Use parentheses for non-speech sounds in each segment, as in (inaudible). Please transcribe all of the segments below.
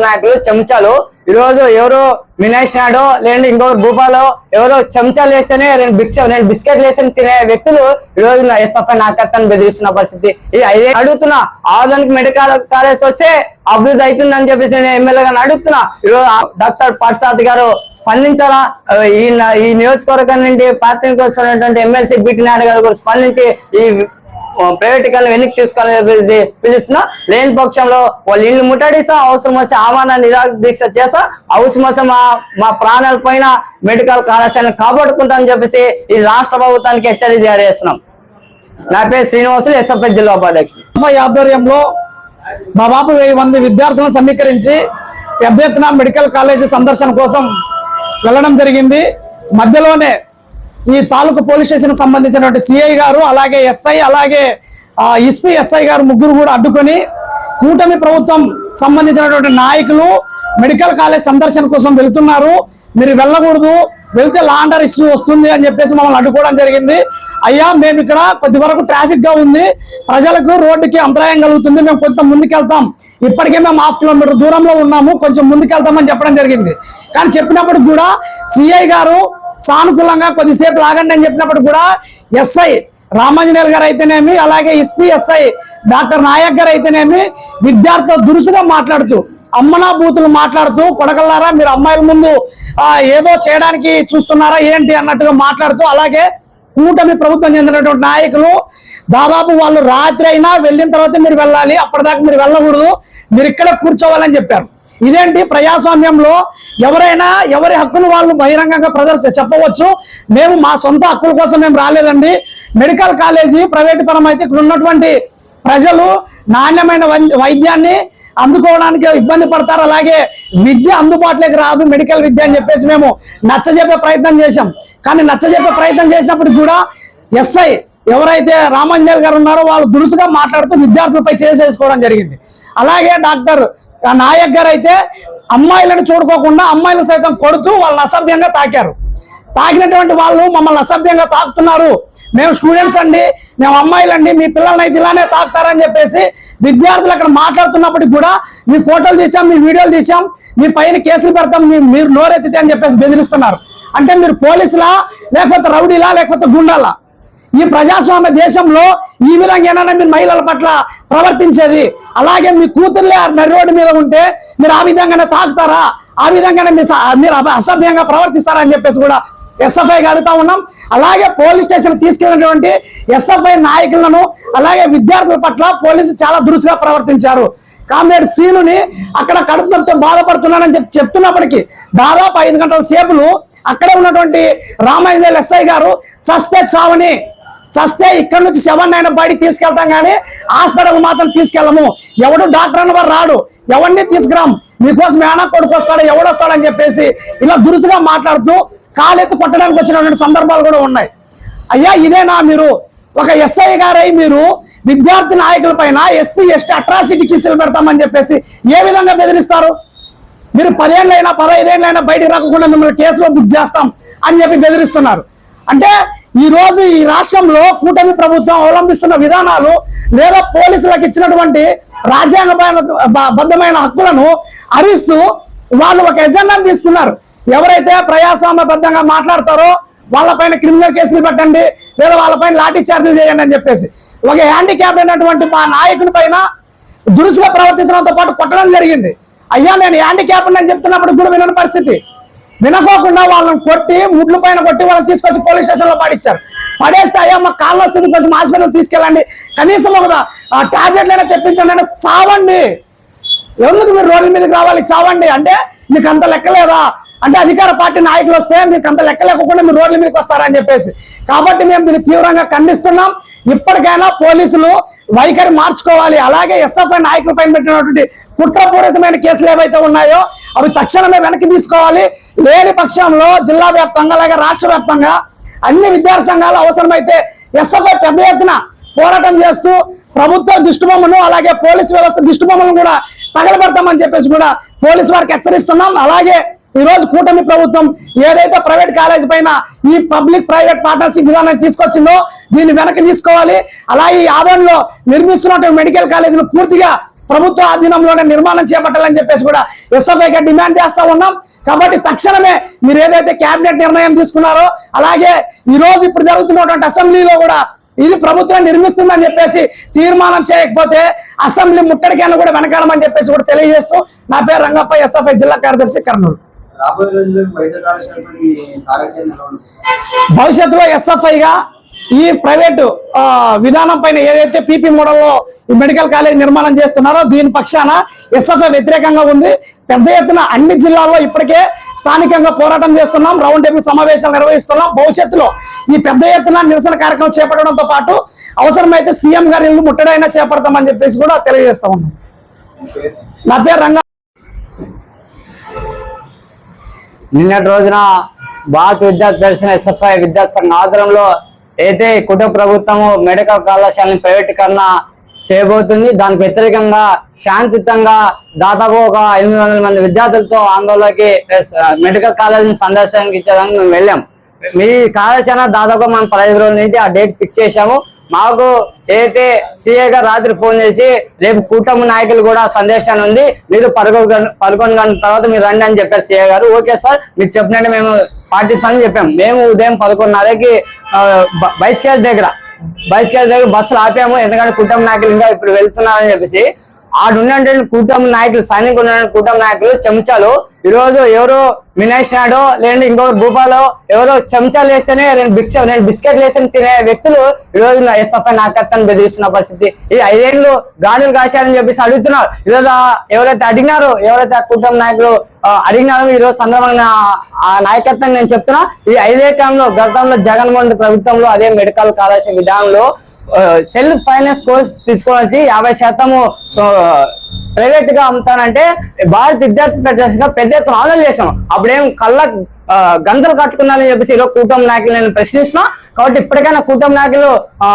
నాయకులు చెంచాలు. ఈ రోజు ఎవరో మినేష్ నాయుడు లేదంటే ఇంకొకరు భూపాలో ఎవరో చెంచాలు వేస్తేనే రెండు భిక్ష రెండు బిస్కెట్లు వేస్తేనే తినే వ్యక్తులు ఈ రోజు ఎస్ఎఫ్ఐ నాయకత్వాన్ని బెదిరిస్తున్న పరిస్థితి. ఇది అయ్యే- అడుగుతున్నా ఆధునిక మెడికల్ కాలేజ్ వస్తే అభివృద్ధి అవుతుందని చెప్పేసి నేను ఎమ్మెల్యేగా అడుగుతున్నా. ఈరోజు డాక్టర్ ప్రసాద్ గారు స్పందించాలా? ఈ ఈ నియోజకవర్గం నుండి పాత్రికి వస్తున్నటువంటి ఎమ్మెల్సీ బిటి నాయుడు గారు కూడా స్పందించి ఈ ప్రైవేట్ వెనక్కి తీసుకోవాలని చెప్పేసి పిలుస్తున్నా. లేని పక్షంలో వాళ్ళు ఇల్లు ముట్టడిస్తా అవసరం వస్తే ఆహ్వాన నిరాదీక్ష చేస్తా. అవసరం వస్తే మా మా ప్రాణాల పైన మెడికల్ కళాశాలను కాపాడుకుంటామని చెప్పేసి ఈ రాష్ట్ర ప్రభుత్వానికి హెచ్చరిక జారీ చేస్తున్నాం. నా పేరు శ్రీనివాసులు ఎస్ఎఫ్ఎస్ జిల్లా ఉపాధ్యక్షులు. ఎస్ఎఫ్ఐ ఆధ్వర్యంలో దాదాపు వెయ్యి మంది విద్యార్థులను సమీకరించి పెద్ద ఎత్తున మెడికల్ కాలేజీ సందర్శన కోసం వెళ్ళడం జరిగింది. మధ్యలోనే ఈ తాలూకు పోలీస్ స్టేషన్ సంబంధించినటువంటి సిఐ గారు అలాగే ఎస్ఐ అలాగే ఎస్పీ ఎస్ఐ గారు ముగ్గురు కూడా అడ్డుకొని కూటమి ప్రభుత్వం సంబంధించినటువంటి నాయకులు మెడికల్ కాలేజ్ సందర్శన కోసం వెళ్తున్నారు. మీరు వెళ్ళకూడదు. వెళ్తే లాండర్ ఇష్యూ వస్తుంది అని చెప్పేసి మమ్మల్ని అడ్డుకోవడం జరిగింది. అయ్యా మేము ఇక్కడ కొద్ది వరకు ట్రాఫిక్గా ఉంది. ప్రజలకు రోడ్డుకి అంతరాయం కలుగుతుంది. మేము కొంత ముందుకెళ్తాం. ఇప్పటికే మేము హాఫ్ కిలోమీటర్ దూరంలో ఉన్నాము. కొంచెం ముందుకెళ్తామని చెప్పడం జరిగింది. కానీ చెప్పినప్పుడు కూడా సిఐ గారు సానుకూలంగా కొద్దిసేపు లాగండి అని చెప్పినప్పుడు కూడా ఎస్ఐ రామాంజనేయులు గారు అయితేనేమి అలాగే ఎస్పీ ఎస్ఐ డాక్టర్ నాయక్ గారు అయితేనేమి విద్యార్థులు దురుసుగా మాట్లాడుతూ అమ్మనా బూతులు మాట్లాడుతూ కొడగల్లారా మీరు అమ్మాయిల ముందు ఏదో చేయడానికి చూస్తున్నారా ఏంటి అన్నట్టుగా మాట్లాడుతూ అలాగే కూటమి ప్రభుత్వం చెందినటువంటి నాయకులు దాదాపు వాళ్ళు రాత్రి అయినా వెళ్ళిన తర్వాత మీరు వెళ్ళాలి అప్పటిదాకా మీరు వెళ్ళకూడదు మీరు ఇక్కడ కూర్చోవాలని చెప్పారు. ఇదేంటి? ప్రజాస్వామ్యంలో ఎవరైనా ఎవరి హక్కును వాళ్ళు బహిరంగంగా ప్రదర్శ చెప్పవచ్చు. మేము మా సొంత హక్కుల కోసం మేము రాలేదండి. మెడికల్ కాలేజీ ప్రైవేట్ పరం అయితే ఇక్కడ ఉన్నటువంటి ప్రజలు నాణ్యమైన వై- వైద్యాన్ని అందుకోవడానికి ఇబ్బంది పడతారు. అలాగే విద్య అందుబాటులోకి రాదు మెడికల్ విద్య అని చెప్పేసి మేము నచ్చజెప్పే ప్రయత్నం చేశాం. కానీ నచ్చజెప్పే ప్రయత్నం చేసినప్పుడు కూడా ఎస్ఐ ఎవరైతే రామాంజనేయులు గారు ఉన్నారో వాళ్ళు దురుసుగా మాట్లాడుతూ విద్యార్థులపై చేసేసుకోవడం జరిగింది. అలాగే డాక్టర్ నాయక్ గారు అయితే అమ్మాయిలను చూడుకోకుండా అమ్మాయిలు సైతం కొడుతూ వాళ్ళని అసభ్యంగా తాకారు. తాకినటువంటి వాళ్ళు మమ్మల్ని అసభ్యంగా తాకుతున్నారు. మేము స్టూడెంట్స్ అండి మేము అమ్మాయిలండి మీ పిల్లల్ని అయితే ఇలానే తాకుతారని చెప్పేసి విద్యార్థులు అక్కడ మాట్లాడుతున్నప్పటికి కూడా మీ ఫోటోలు తీసాం మీ వీడియోలు తీసాం మీ పైన కేసులు పెడతాం మీరు నోరెత్తితే అని చెప్పేసి బెదిరిస్తున్నారు. అంటే మీరు పోలీసులా లేకపోతే రౌడీలా లేకపోతే గుండాలా? ఈ ప్రజాస్వామ్య దేశంలో ఈ విధంగా మీరు మహిళల పట్ల ప్రవర్తించేది అలాగే మీ కూతుర్లే నడి రోడ్డు మీద ఉంటే మీరు ఆ విధంగానే తాకుతారా? ఆ విధంగానే మీ స- మీరు అసభ్యంగా ప్రవర్తిస్తారా అని చెప్పేసి కూడా ఎస్ఎఫ్ఐ అడుగుతా ఉన్నాం. అలాగే పోలీస్ స్టేషన్ తీసుకెళ్ళినటువంటి ఎస్ఎఫ్ఐ నాయకులను అలాగే విద్యార్థుల పట్ల పోలీసు చాలా దురుసుగా ప్రవర్తించారు. కామ్రేడ్ సీనుని అక్కడ కడుపుతో బాధపడుతున్నానని చెప్పి చెప్తున్నప్పటికీ దాదాపు ఐదు గంటల సేపులు అక్కడే ఉన్నటువంటి రామాయణ ఎస్ఐ గారు చస్తే చావని చస్తే ఇక్కడ నుంచి శవాన్ని అయినా బయట తీసుకెళ్తాం కానీ హాస్పిటల్ మాత్రం తీసుకెళ్ళము. ఎవడు డాక్టర్ అన్న వారు రాడు. ఎవరిని తీసుకురాం. మీకోసం ఏనా కొడుకు వస్తాడు ఎవడొస్తాడని చెప్పేసి ఇలా దురుసుగా మాట్లాడుతూ కాలెత్తి కొట్టడానికి వచ్చినటువంటి సందర్భాలు కూడా ఉన్నాయి. అయ్యా ఇదేనా మీరు? ఒక ఎస్ఐ గారై మీరు విద్యార్థి నాయకుల పైన ఎస్సీ ఎస్టీ అట్రాసిటీ కేసులు పెడతామని చెప్పేసి ఏ విధంగా బెదిరిస్తారు? మీరు పదేళ్ళైనా పదహైదేళ్ళైనా బయటికి రాకుండా మిమ్మల్ని కేసులో బుక్ చేస్తాం అని చెప్పి బెదిరిస్తున్నారు. అంటే ఈ రోజు ఈ రాష్ట్రంలో కూటమి ప్రభుత్వం అవలంబిస్తున్న విధానాలు లేదా పోలీసులకు ఇచ్చినటువంటి రాజ్యాంగ బద్ధమైన హక్కులను అరిస్తూ వాళ్ళు ఒక ఎజెండాను తీసుకున్నారు. ఎవరైతే ప్రజాస్వామ్యబద్ధంగా మాట్లాడతారో వాళ్ళపైన క్రిమినల్ కేసులు పెట్టండి లేదా వాళ్ళపైన లాఠీ చార్జీలు చేయండి అని చెప్పేసి. ఒక హ్యాండిక్యాప్ అయినటువంటి మా నాయకుని పైన దురుసుగా ప్రవర్తించడంతో పాటు కొట్టడం జరిగింది. అయ్యా నేను హ్యాండిక్యాప్ అని చెప్తున్నప్పుడు కూడా వినని పరిస్థితి. వినకోకుండా వాళ్ళని కొట్టి ముడ్ల పైన కొట్టి వాళ్ళని తీసుకొచ్చి పోలీస్ స్టేషన్లో పడేస్తే అయ్యా మా కాళ్ళు వస్తుంది కొంచెం హాస్పిటల్ తీసుకెళ్ళండి. కనీసం ఒక టాబ్లెట్ అయినా తెప్పించండి అంటే చావండి. ఎందుకు మీరు రోడ్ల మీదకి రావాలి చావండి. అంటే మీకు అంత లెక్కలేదా? అంటే అధికార పార్టీ నాయకులు వస్తే మీకు అంత లెక్క లేకుండా మీరు రోడ్ల మీదకి వస్తారని చెప్పేసి. కాబట్టి మేము దీన్ని తీవ్రంగా ఖండిస్తున్నాం. ఇప్పటికైనా పోలీసులు వైఖరి మార్చుకోవాలి. అలాగే ఎస్ఎఫ్ఐ నాయకుల పైన పెట్టినటువంటి కుట్రపూరితమైన కేసులు ఏవైతే ఉన్నాయో అవి తక్షణమే వెనక్కి తీసుకోవాలి. లేని పక్షంలో జిల్లా వ్యాప్తంగా అలాగే రాష్ట్ర వ్యాప్తంగా అన్ని విద్యార్థి సంఘాలు అవసరమైతే ఎస్ఎఫ్ఐ పెద్ద ఎత్తున పోరాటం చేస్తూ ప్రభుత్వ దిష్టిబొమ్మను అలాగే పోలీస్ వ్యవస్థ దిష్టిబొమ్మను కూడా తగలబెడతామని చెప్పేసి కూడా పోలీస్ వారికి హెచ్చరిస్తున్నాం. అలాగే ఈ రోజు కూటమి ప్రభుత్వం ఏదైతే ప్రైవేట్ కాలేజ్ పైన ఈ పబ్లిక్ ప్రైవేట్ పార్ట్నర్షిప్ విధానాన్ని తీసుకొచ్చిందో దీన్ని వెనక్కి తీసుకోవాలి. అలా ఈ ఆదరణలో నిర్మిస్తున్నటువంటి మెడికల్ కాలేజీలు పూర్తిగా ప్రభుత్వ ఆధీనంలోనే నిర్మాణం చేపట్టాలని చెప్పేసి కూడా ఎస్ఎఫ్ఐగా డిమాండ్ చేస్తా ఉన్నాం. కాబట్టి తక్షణమే మీరు ఏదైతే కేబినెట్ నిర్ణయం తీసుకున్నారో అలాగే ఈ రోజు ఇప్పుడు జరుగుతున్నటువంటి అసెంబ్లీలో కూడా ఇది ప్రభుత్వం నిర్మిస్తుందని చెప్పేసి తీర్మానం చేయకపోతే అసెంబ్లీ ముట్టడికైనా కూడా వెనకాడమని చెప్పేసి కూడా తెలియజేస్తూ నా పేరు రంగప్ప ఎస్ఎఫ్ఐ జిల్లా కార్యదర్శి కర్నూలు. భవిష్యత్తులో ఎస్ఎఫ్ఐ గా ఈ ప్రైవేటు విధానం పైన ఏదైతే పీపీ మోడల్లో ఈ మెడికల్ కాలేజ్ నిర్మాణం చేస్తున్నారో దీని పక్షాన ఎస్ఎఫ్ఐ వ్యతిరేకంగా ఉంది. పెద్ద ఎత్తున అన్ని జిల్లాల్లో ఇప్పటికే స్థానికంగా పోరాటం చేస్తున్నాం. రౌండ్ టేబుల్ సమావేశాలు నిర్వహిస్తున్నాం. భవిష్యత్తులో ఈ పెద్ద ఎత్తున నిరసన కార్యక్రమం చేపట్టడంతో పాటు అవసరమైతే సీఎం గారి ఇల్లు ముట్టడైనా చేపడతామని చెప్పేసి కూడా తెలియజేస్తా ఉన్నాం. నా పేరు రంగా నిన్నటి రోజున భారత విద్యార్థి పరిశ్రమ ఎస్ఎఫ్ఐ విద్యార్థి సంఘ ఆధ్వర్యంలో అయితే కుట కుటుంబ ప్రభుత్వము మెడికల్ కళాశాలని ప్రైవేటీకరణ చేయబోతుంది దానికి వ్యతిరేకంగా శాంతియుతంగా దాదాపు ఒక ఎనిమిది వందల మంది విద్యార్థులతో ఆందోళనకి మెడికల్ కాలేజీని సందర్శనకి ఇచ్చేదానికి మేము వెళ్ళాం. మీ కార్యాచరణ దాదాపు మనం పదహైదు రోజుల నుంచి ఆ డేట్ ఫిక్స్ చేశాము. మాకు ఏదైతే సీఏ గారు రాత్రి ఫోన్ చేసి రేపు కూటమి నాయకులు కూడా సందేశాన్ని ఉంది. మీరు పదకొండు పదకొండు గంటల తర్వాత మీరు రండి అని చెప్పారు సీఏ గారు. ఓకే సార్ మీరు చెప్పినట్టు మేము పాటిస్తామని చెప్పాం. మేము ఉదయం పదకొండున్నరకి బైస్కేల్ దగ్గర బైస్కేల్ దగ్గర బస్సులు ఆపాము. ఎందుకంటే కుటుంబ నాయకులు ఇంకా ఇప్పుడు వెళ్తున్నారని చెప్పేసి ఆడున్నటువంటి కూటమి నాయకులు సైనిక ఉన్న కూటమి నాయకులు చెంచాలు. ఈ రోజు ఎవరు మినేష్ నాయుడు లేదంటే ఇంకొకరు భూపాలో ఎవరో చెంచాలు వేస్తేనే రెండు బిక్ష రెండు బిస్కెట్లు వేసిన తినే వ్యక్తులు ఈ రోజు ఎస్ఎఫ్ఐ నాకత్తని బెదిరిస్తున్న పరిస్థితి. ఈ ఐదేళ్ళు గాడులు కాశారని చెప్పేసి అడుగుతున్నారు. ఈరోజు ఎవరైతే అడిగినారో ఎవరైతే ఆ కూటమి నాయకులు అడిగినారో ఈ రోజు సందర్భంగా ఆ నాయకత్వం నేను చెప్తున్నా. ఈ ఐదే కాలంలో గతంలో జగన్మోహన్ ప్రభుత్వంలో అదే మెడికల్ కళాశాల విధానంలో సెల్ఫ్ ఫైనాన్స్ కోర్స్ తీసుకొని వచ్చి యాభై శాతము ప్రైవేట్గా అమ్ముతానంటే భారత విద్యార్థి ఫెడరేషన్గా పెద్ద ఎత్తున ఆందోళన చేసాం అప్పుడేం కళ్ళ గంతలు కట్టుకున్నారని చెప్పేసి ఈరోజు కూటమి నాయకులు నేను ప్రశ్నిస్తున్నా. కాబట్టి ఇప్పటికైనా కూటమి నాయకులు ఆ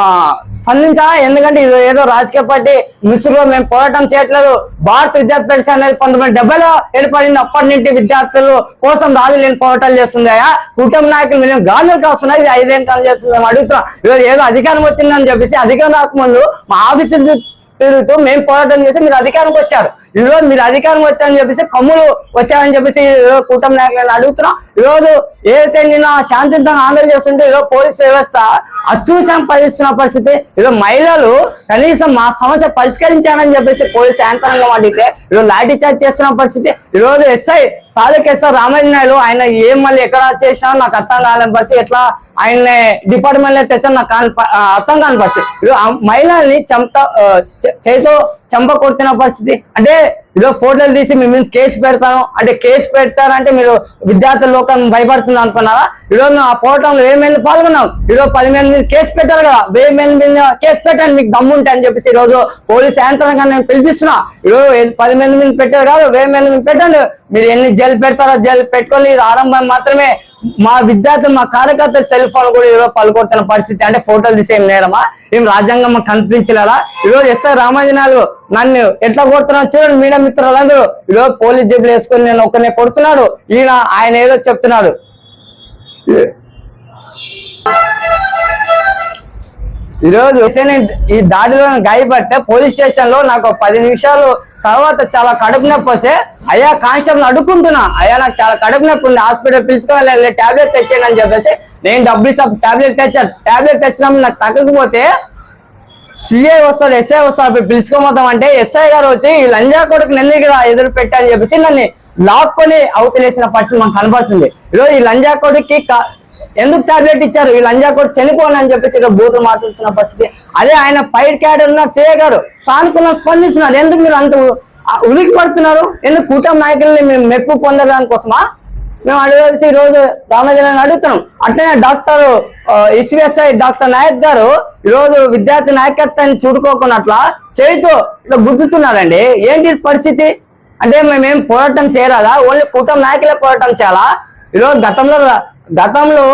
స్పందించాలా? ఎందుకంటే ఇది ఏదో రాజకీయ పార్టీ మిస్సులో మేము పోరాటం చేయట్లేదు. భారత విద్యార్థి పరిస్థితి అనేది పంతొమ్మిది డెబ్బైలో ఏర్పడింది. అప్పటి నుండి విద్యార్థులు కోసం రాజు లేని పోరాటాలు చేస్తుందా. కూటమి నాయకులు మేము గాంధీలు కాస్తున్నాయి ఇది ఐదేళ్ళ కాలం చేస్తుంది మేము అడుగుతున్నాం. ఈరోజు ఏదో అధికారం వచ్చిందని చెప్పేసి అధికారం రాకముందు మా ఆఫీసు తిరుగుతూ మేము పోరాటం చేసి మీరు అధికారంకి వచ్చారు. ఈరోజు మీరు అధికారం వచ్చారని చెప్పేసి కమ్ములు వచ్చారని చెప్పేసి ఈరోజు కూటమి నాయకులను అడుగుతున్నాం. ఈ రోజు ఏదైతే నిన్న శాంతియుతంగా ఆందోళన చేస్తుంటే ఈరోజు పోలీస్ వ్యవస్థ అచ్చూసం పరిస్తున్న పరిస్థితి. ఈరోజు మహిళలు కనీసం మా సమస్య పరిష్కరించారని చెప్పేసి పోలీస్ యాంత్రాంగం అడిగితే ఈరోజు లాఠీ చార్జ్ చేస్తున్న పరిస్థితి. ఈ రోజు ఎస్ఐ తాలూకేశ్వర ఎస్ఐ ఆయన ఏం మళ్ళీ ఎక్కడ చేసినా నాకు అర్థం కాలేని పరిస్థితి. ఎట్లా ఆయన డిపార్ట్మెంట్లో తెచ్చా నాకు అర్థం కాని పరిస్థితి. మహిళల్ని చంప చేతో చంప కొడుతున్న పరిస్థితి. అంటే ఇలా ఫోటోలు తీసి మీ మీద కేసు పెడతాను. అంటే కేసు పెడతారంటే మీరు విద్యార్థుల లోకం భయపడుతుంది అనుకున్నారా? ఈరోజు మేము ఆ పోరాటంలో వెయ్యి మంది పాల్గొన్నాం. ఈరోజు పది మంది మీద కేసు పెట్టారు కదా. వెయ్యి మంది మీద కేసు పెట్టండి మీకు దమ్ము ఉంటాయని చెప్పేసి ఈరోజు పోలీస్ యంత్రాంగా నేను పిలిపిస్తున్నా. ఈరోజు పది మంది మీద పెట్టారు కాదు వెయ్యి మంది మీద పెట్టండి. మీరు ఎన్ని జైలు పెడతారో జైలు పెట్టుకొని ఆరంభం మాత్రమే. మా విద్యార్థులు మా కార్యకర్తలు సెల్ ఫోన్ కూడా ఈరోజు పలుకొడుతున్న పరిస్థితి. అంటే ఫోటోలు తీసే ఏం నేరమా ఏం రాజ్యాంగం మాకు కనిపించలేదా ఈరోజు ఎస్ఐ రామాజనాలు నన్ను ఎట్లా కొడుతున్నాడు చూడండి మీడియా మిత్రులందరూ. ఈరోజు పోలీస్ జబ్బులు వేసుకొని నేను ఒక్కనే కొడుతున్నాడు. ఈయన ఆయన ఏదో చెప్తున్నాడు. ఈరోజు ఈ దాడిలో గాయపడితే పోలీస్ స్టేషన్లో నాకు పది నిమిషాలు తర్వాత చాలా కడుపు నొప్పి వస్తే అయ్యా కానిస్టేబుల్ అడుక్కుంటున్నా. అయ్యా నాకు చాలా కడుపు నొప్పి ఉంది హాస్పిటల్ పిలుచుకోవాలి టాబ్లెట్ తెచ్చాను అని చెప్పేసి నేను డబ్బులు ఇస్తా టాబ్లెట్ తెచ్చాను. టాబ్లెట్ తెచ్చినప్పుడు నాకు తగ్గకపోతే సిఐ వస్తాడు ఎస్ఐ వస్తాడు అప్పుడు పిలుచుకోమోతాం అంటే ఎస్ఐ గారు వచ్చి ఈ లంజా కొడుకు నన్ను ఇక్కడ ఎదురు అని చెప్పేసి నన్ను లాక్కొని అవతలేసిన పరిస్థితి మనకు కనబడుతుంది. ఈరోజు ఈ లంజా కొడుక్కి ఎందుకు టాబ్లెట్ ఇచ్చారు? ఈ లంజా కూడా చనిపోను అని చెప్పేసి ఇక్కడ బూతులు మాట్లాడుతున్న పరిస్థితి. అదే ఆయన పైడ్ క్యాడర్ ఉన్న సిఐ గారు. సానుకూలంగా స్పందిస్తున్నారు. ఎందుకు మీరు అంత ఉలికి పడుతున్నారు? ఎందుకు కూటమి నాయకుల్ని మేము మెప్పు పొందడానికి కోసమా? మేము అడగాల్సి ఈ రోజు రామజలని అడుగుతున్నాం. అట్లనే డాక్టర్ ఎస్విఎస్ఐ డాక్టర్ నాయక్ గారు ఈ రోజు విద్యార్థి నాయకత్వాన్ని చూడుకోకున్నట్లా చేయితో ఇట్లా గుర్తుతున్నారండి ఏంటి పరిస్థితి? అంటే మేమేం పోరాటం చేయరాదా? ఓన్లీ కూటమి నాయకులే పోరాటం చేయాలా? ఈరోజు గతంలో గతంలో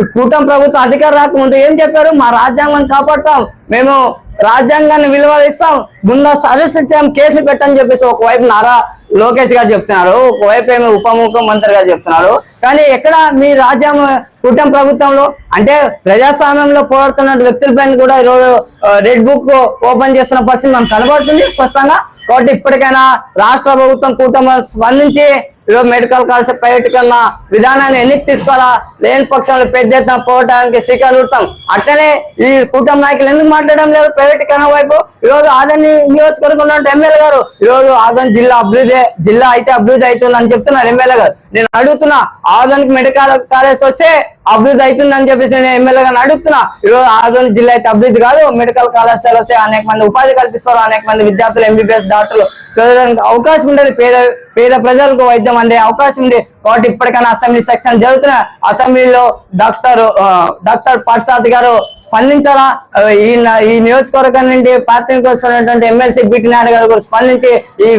ఈ కూటమి ప్రభుత్వం అధికారం రాకముందు ఏం చెప్పారు? మా రాజ్యాంగం కాపాడతాం. మేము రాజ్యాంగాన్ని విలువలు ఇస్తాం ముందు అరెస్ట్ ఇచ్చాం కేసులు పెట్టని చెప్పేసి ఒకవైపు నారా లోకేష్ గారు చెప్తున్నారు. ఒకవైపు ఏమో ఉప ముఖ్యమంత్రి గారు చెప్తున్నారు. కానీ ఎక్కడ మీ రాజ్యాంగ కూటమి ప్రభుత్వంలో అంటే ప్రజాస్వామ్యంలో పోరాడుతున్న వ్యక్తులపైన కూడా ఈరోజు రెడ్ బుక్ ఓపెన్ చేస్తున్న పరిస్థితి మనం కనబడుతుంది. స్పష్టంగా కాబట్టి ఇప్పటికైనా రాష్ట్ర ప్రభుత్వం కూటమి స్పందించి ఈరోజు మెడికల్ కాలేజ్ ప్రైవేట్ కన్నా విధానాన్ని ఎన్నికి తీసుకోవాలా? లేని పక్షంలో పెద్ద ఎత్తున పోవడానికి శ్రీకారం చుడతాం అట్లనే ఈ కూటమి నాయకులు ఎందుకు మాట్లాడడం లేదు ప్రైవేట్ కన్నా వైపు? ఈ రోజు ఆదని నియోజకవర్గంలో ఎమ్మెల్యే గారు ఈ రోజు జిల్లా అభివృద్ధి జిల్లా అయితే అభివృద్ధి అవుతుంది అని చెప్తున్నారు ఎమ్మెల్యే గారు. నేను అడుగుతున్నా ఆధునిక మెడికల్ కాలేజ్ వస్తే అభివృద్ధి అవుతుందని చెప్పేసి నేను ఎమ్మెల్యే గారిని అడుగుతున్నా. ఈరోజు ఆధునిక జిల్లా అయితే అభివృద్ధి కాదు మెడికల్ కళాశాల వస్తే అనేక మంది ఉపాధి కల్పిస్తారు అనేక మంది విద్యార్థులు ఎంబీబీఎస్ డాక్టర్లు చదవడానికి అవకాశం ఉండేది. పేద పేద ప్రజలకు వైద్యం అందే అవకాశం ఉంది. కాబట్టి ఇప్పటికైనా అసెంబ్లీ సెక్షన్ జరుగుతున్న అసెంబ్లీలో డాక్టర్ డాక్టర్ ప్రసాద్ గారు స్పందించాలా? ఈ నియోజకవర్గం నుండి ప్రాతినిధ్యం వస్తున్నటువంటి ఎమ్మెల్సీ బీటీ నాయుడు గారు కూడా స్పందించి ఈ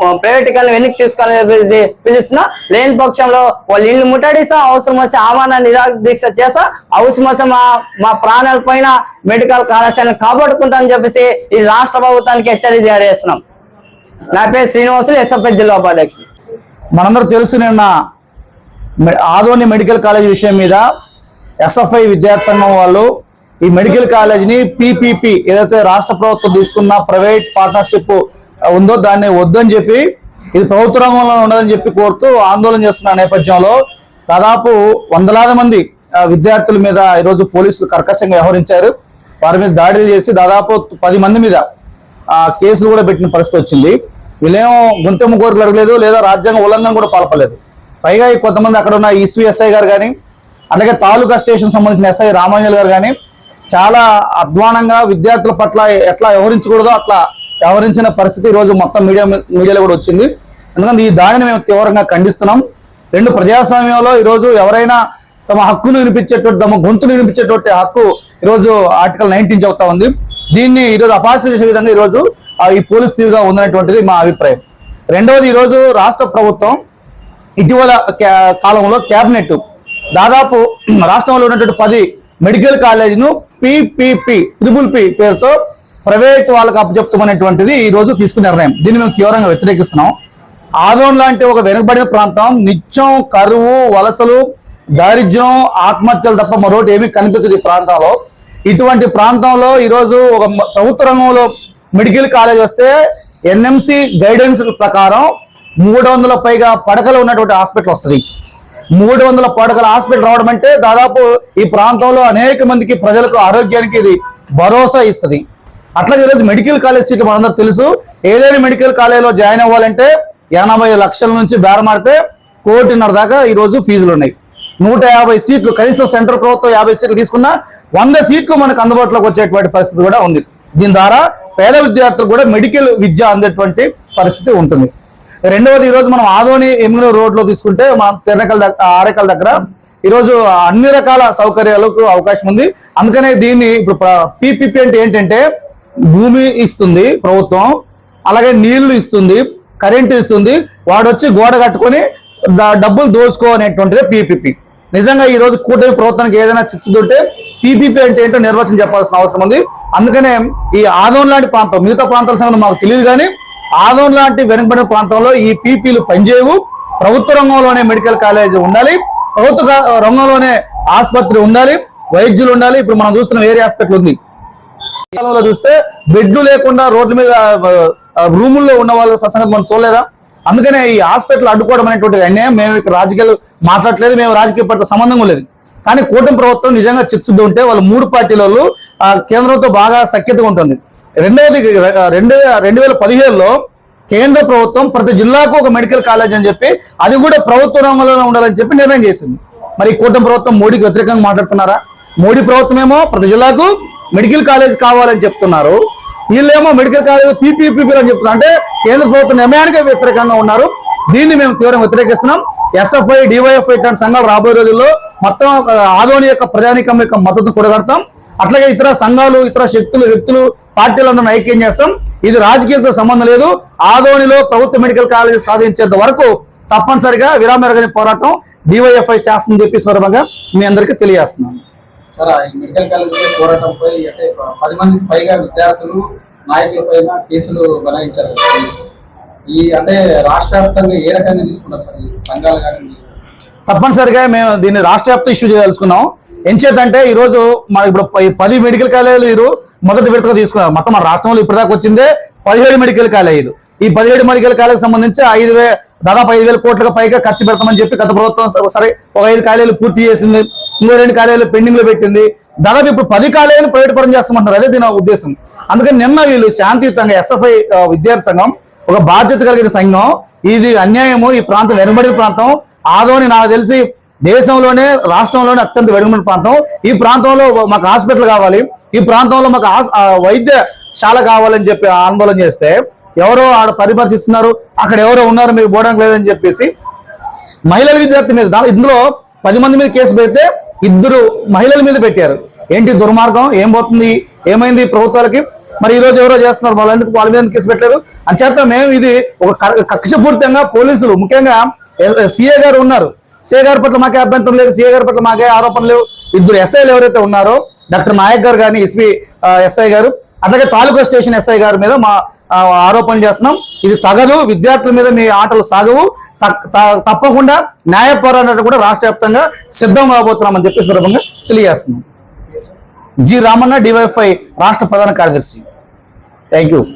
ప్రైవేట్ కన్నా వెనక్కి తీసుకోవాలని చెప్పేసి పిలుస్తున్నా. లేని పక్షంలో వాళ్ళు ఇల్లు ముట్టడిస్తా అవసరం వస్తే ఆహ్వాన నిరాదీక్ష చేస్తా. అవసరం వస్తే మా మా ప్రాణాల పైన మెడికల్ కళాశాలను కాపాడుకుంటామని చెప్పేసి ఈ రాష్ట్ర ప్రభుత్వానికి హెచ్చరిక జారీ చేస్తున్నాం. నా పేరు శ్రీనివాసులు ఎస్ఎఫ్ఎస్ జిల్లా ఉపాధ్యక్షులు. మనందరూ తెలుసు నిన్న ఆదోని మెడికల్ కాలేజ్ విషయం మీద ఎస్ఎఫ్ఐ విద్యార్థి సంఘం వాళ్ళు ఈ మెడికల్ కాలేజీని పిపిపి ఏదైతే రాష్ట్ర ప్రభుత్వం తీసుకున్న ప్రైవేట్ పార్ట్నర్షిప్ ఉందో దాన్ని వద్దని చెప్పి ఇది ప్రభుత్వ రంగంలో ఉండదని చెప్పి కోరుతూ ఆందోళన చేస్తున్న నేపథ్యంలో దాదాపు వందలాది మంది విద్యార్థుల మీద ఈరోజు పోలీసులు కర్కశంగా వ్యవహరించారు. వారి మీద దాడులు చేసి దాదాపు పది మంది మీద ఆ, కేసులు కూడా పెట్టిన పరిస్థితి వచ్చింది. వీళ్ళేమో గుంతెమ్మ కోరికలు అడగలేదు లేదా రాజ్యాంగ ఉల్లంఘన కూడా పాల్పలేదు పైగా ఈ కొంతమంది అక్కడ ఉన్న ఈసీఎస్ఐ గారు కానీ అలాగే తాలూకా స్టేషన్ సంబంధించిన ఎస్ఐ రామాంజల్ గారు కానీ చాలా అధ్వానంగా విద్యార్థుల పట్ల ఎట్లా వ్యవహరించకూడదో అట్లా వ్యవహరించిన పరిస్థితి ఈ రోజు మొత్తం మీడియా మీడియాలో కూడా వచ్చింది. ఎందుకంటే ఈ దాడిని మేము తీవ్రంగా ఖండిస్తున్నాం. రెండు ప్రజాస్వామ్యంలో ఈరోజు ఎవరైనా తమ హక్కును వినిపించేటువంటి తమ గొంతును వినిపించేటువంటి హక్కు ఈరోజు ఆర్టికల్ నైన్టీన్ చెబుతా ఉంది. దీన్ని ఈరోజు అపాస చేసే విధంగా ఈరోజు ఈ పోలీస్ తీరుగా ఉందనేటువంటిది మా అభిప్రాయం. రెండవది ఈరోజు రాష్ట్ర ప్రభుత్వం ఇటీవల కాలంలో కేబినెట్ దాదాపు (clears throat) రాష్ట్రంలో ఉన్నటువంటి పది మెడికల్ కాలేజీను పిపిపి త్రిబుల్ పి పేరుతో ప్రైవేట్ వాళ్ళకి అప్పచెప్తామనేటువంటిది ఈ రోజు తీసుకున్న నిర్ణయం. దీన్ని మేము తీవ్రంగా వ్యతిరేకిస్తున్నాం. ఆదోన్ లాంటి ఒక వెనుకబడిన ప్రాంతం నిత్యం కరువు వలసలు దారిద్ర్యం ఆత్మహత్యలు తప్ప మరొకటి ఏమీ కనిపించదు ఈ ప్రాంతంలో. ఇటువంటి ప్రాంతంలో ఈరోజు ఒక ప్రభుత్వ రంగంలో మెడికల్ కాలేజ్ వస్తే ఎన్ఎంసి గైడెన్స్ ప్రకారం మూడు వందల పైగా పడకలు ఉన్నటువంటి హాస్పిటల్ వస్తుంది. మూడు వందల పడకల హాస్పిటల్ రావడం అంటే దాదాపు ఈ ప్రాంతంలో అనేక మందికి ప్రజలకు ఆరోగ్యానికి ఇది భరోసా ఇస్తుంది. అట్లాగే ఈరోజు మెడికల్ కాలేజ్ సీట్లు మనందరూ తెలుసు. ఏదైనా మెడికల్ కాలేజ్లో జాయిన్ అవ్వాలంటే ఎనభై లక్షల నుంచి బేరమాడితే కోటిన్నర దాకా ఈరోజు ఫీజులు ఉన్నాయి. నూట యాభై సీట్లు కనీసం సెంట్రల్ ప్రభుత్వం యాభై సీట్లు తీసుకున్నా వంద సీట్లు మనకు అందుబాటులోకి వచ్చేటువంటి పరిస్థితి కూడా ఉంది. దీని ద్వారా పేద విద్యార్థులు కూడా మెడికల్ విద్య అందేటువంటి పరిస్థితి ఉంటుంది. రెండవది ఈరోజు మనం ఆదోని ఎమ్మెల్యే రోడ్లో తీసుకుంటే మనం తెరకల దగ్గర ఆరేకల దగ్గర ఈరోజు అన్ని రకాల సౌకర్యాలకు అవకాశం ఉంది. అందుకనే దీన్ని ఇప్పుడు పీపీపీ అంటే ఏంటంటే భూమి ఇస్తుంది ప్రభుత్వం అలాగే నీళ్ళు ఇస్తుంది కరెంటు ఇస్తుంది వాడు వచ్చి గోడ కట్టుకొని దా- డబ్బులు దోచుకో పీపీపీ నిజంగా ఈ రోజు కూటమి ప్రభుత్వానికి ఏదైనా చిచ్చుతుంటే పీపీపీ అంటే ఏంటో నిర్వచనం చెప్పాల్సిన అవసరం ఉంది. అందుకనే ఈ ఆదోన్ లాంటి ప్రాంతం మిగతా ప్రాంతాల సంగతి మాకు తెలియదు కానీ ఆదోన్ లాంటి వెనుకబడిన ప్రాంతంలో ఈ పీపీలు పనిచేయవు. ప్రభుత్వ రంగంలోనే మెడికల్ కాలేజ్ ఉండాలి. ప్రభుత్వ రంగంలోనే ఆసుపత్రి ఉండాలి. వైద్యులు ఉండాలి. ఇప్పుడు మనం చూస్తున్న వేరే హాస్పిటల్ ఉంది. కాలంలో చూస్తే బెడ్లు లేకుండా రోడ్ల మీద రూముల్లో ఉన్న వాళ్ళ సంగతి మనం చూడలేదా? అందుకనే ఈ హాస్పిటల్ అడ్డుకోవడం అనేటువంటిది అన్యాయం. మేము ఇక్కడ రాజకీయాలు మాట్లాడలేదు మేము రాజకీయ పార్టీతో సంబంధం లేదు. కానీ కూటమి ప్రభుత్వం నిజంగా చిత్సుద్దు ఉంటే వాళ్ళు మూడు పార్టీలలో వాళ్ళు కేంద్రంతో బాగా సఖ్యతగా ఉంటుంది. రెండవది రెండు రెండు వేల పదిహేడులో కేంద్ర ప్రభుత్వం ప్రతి జిల్లాకు ఒక మెడికల్ కాలేజ్ అని చెప్పి అది కూడా ప్రభుత్వ రంగంలోనే ఉండాలని చెప్పి నిర్ణయం చేసింది. మరి ఈ కూటమి ప్రభుత్వం మోడీకి వ్యతిరేకంగా మాట్లాడుతున్నారా? మోడీ ప్రభుత్వం ఏమో ప్రతి జిల్లాకు మెడికల్ కాలేజ్ కావాలని చెప్తున్నారు. వీళ్ళేమో మెడికల్ కాలేజ్ పీపీపీ అని చెప్తున్నారు. అంటే కేంద్ర ప్రభుత్వ నిర్ణయానికి వ్యతిరేకంగా ఉన్నారు. దీన్ని మేము తీవ్రంగా వ్యతిరేకిస్తున్నాం. ఎస్ఎఫ్ఐ డివైఎఫ్ఐ ఇట్లాంటి సంఘాలు రాబోయే రోజుల్లో మొత్తం ఆదోని యొక్క ప్రజానికం యొక్క మద్దతు కూడగడతాం. అట్లాగే ఇతర సంఘాలు ఇతర శక్తులు వ్యక్తులు పార్టీలందరూ ఐక్యం చేస్తాం. ఇది రాజకీయాలతో సంబంధం లేదు. ఆదోనిలో ప్రభుత్వ మెడికల్ కాలేజ్ సాధించేంత వరకు తప్పనిసరిగా విరామరగని పోరాటం డివైఎఫ్ఐ చేస్తుందని చెప్పి సందర్భంగా మీ అందరికీ తెలియజేస్తున్నాను. సార్ ఈ మెడికల్ కాలేజ్ పోరాటంపై అంటే పది మందికి పైగా విద్యార్థులు నాయకుల పైన కేసులు బనాయించారు. ఈ అంటే రాష్ట్ర వ్యాప్తంగా ఏ రకంగా తీసుకున్నారు సార్ ఈ సంఘాలు కానీ తప్పనిసరిగా మేము దీన్ని రాష్ట్ర వ్యాప్త ఇష్యూ చేయదలుచుకున్నాం ఎంచేతంటే ఈరోజు రోజు మన ఇప్పుడు పది మెడికల్ కాలేజీలు వీరు మొదటి విడతగా తీసుకున్నారు. మొత్తం మన రాష్ట్రంలో ఇప్పటిదాకా వచ్చిందే పదిహేడు మెడికల్ కాలేజీలు. ఈ పదిహేడు మెడికల్ కాలేజీకి సంబంధించి ఐదు దాదాపు ఐదు వేల కోట్లకు పైగా ఖర్చు పెడతామని చెప్పి గత ప్రభుత్వం సరే ఒక ఐదు కాలేజీలు పూర్తి చేసింది. ఇంకో రెండు కాలేజీలు పెండింగ్లో పెట్టింది. దాదాపు ఇప్పుడు పది కాలేజీలు ప్రైవేట్ పరం చేస్తామంటారు అదే దీని ఉద్దేశం. అందుకని నిన్న వీళ్ళు శాంతియుతంగా ఎస్ఎఫ్ఐ విద్యార్థి సంఘం ఒక బాధ్యత కలిగిన సంఘం. ఇది అన్యాయము. ఈ ప్రాంతం వెనుబడిన ప్రాంతం. ఆదోని నాకు తెలిసి దేశంలోనే రాష్ట్రంలోనే అత్యంత వెనుకబడిన ప్రాంతం. ఈ ప్రాంతంలో మాకు హాస్పిటల్ కావాలి. ఈ ప్రాంతంలో మాకు హాస్- వైద్యశాల కావాలని చెప్పి ఆందోళన చేస్తే ఎవరో ఆడ పరిపరిశిస్తున్నారు అక్కడ ఎవరో ఉన్నారు మీరు పోవడానికి లేదని చెప్పేసి మహిళల విద్యార్థి మీద ఇందులో పది మంది మీద కేసు పెడితే ఇద్దరు మహిళల మీద పెట్టారు. ఏంటి దుర్మార్గం? ఏం పోతుంది? ఏమైంది ప్రభుత్వాలకి? మరి ఈ రోజు ఎవరో చేస్తున్నారు? వాళ్ళ ఎందుకు వాళ్ళ మీద కేసు పెట్టలేదు? అంచేత మేము ఇది ఒక కక్షపూర్తంగా కక్షపూరితంగా పోలీసులు ముఖ్యంగా సీఏ గారు ఉన్నారు. సీఏ గారి పట్ల మాకే అభ్యంతరం లేదు. సీఏ గారి పట్ల మాకే ఆరోపణ లేవు. ఇద్దరు ఎస్ఐలు ఎవరైతే ఉన్నారో డాక్టర్ నాయక్ గారు కానీ ఎస్పీ ఎస్ఐ గారు అలాగే తాలూకా స్టేషన్ ఎస్ఐ గారి మీద మా ఆరోపణలు చేస్తున్నాం. ఇది తగదు. విద్యార్థుల మీద మీ ఆటలు సాగవు. తక్- తప్పకుండా న్యాయ పోరాటాలు కూడా రాష్ట్ర వ్యాప్తంగా సిద్ధం కాబోతున్నామని చెప్పి సందర్భంగా తెలియజేస్తున్నాం. జి రామన్న డివైఫై రాష్ట్ర ప్రధాన కార్యదర్శి. Thank you